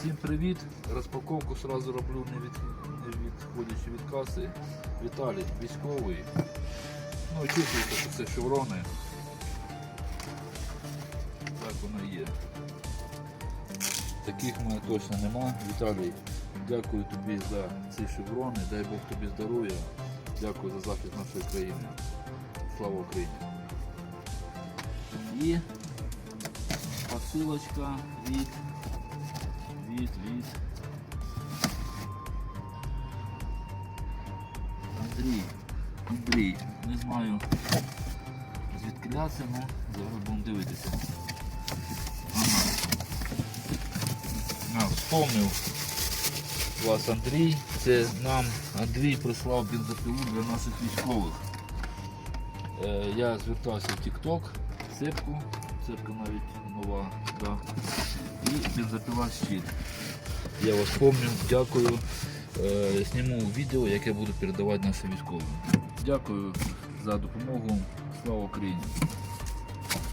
Всім привіт! Розпаковку сразу роблю не, від, не відходячи від каси. Віталій, військовий. Ну, чувствуєте, що це шеврони. Так воно є. Таких в мене точно нема. Віталій, дякую тобі за ці шеврони. Дай Бог тобі здоров'я. Дякую за захист нашої країни. Слава Україні! І посилочка від від, від Андрій. Андрій, не знаю звідки це, але зараз будемо дивитися. Ага. Вспомнив вас Андрій. Це нам Андрій прислав бензопилу для наших військових. Е, я звертався в TikTok, цепку, цепка навіть нова, да. Бензопила щит. Я вас пам'ятаю, дякую. Е, Зніму відео, яке буду передавати нашим військовим. Дякую за допомогу. Слава Україні!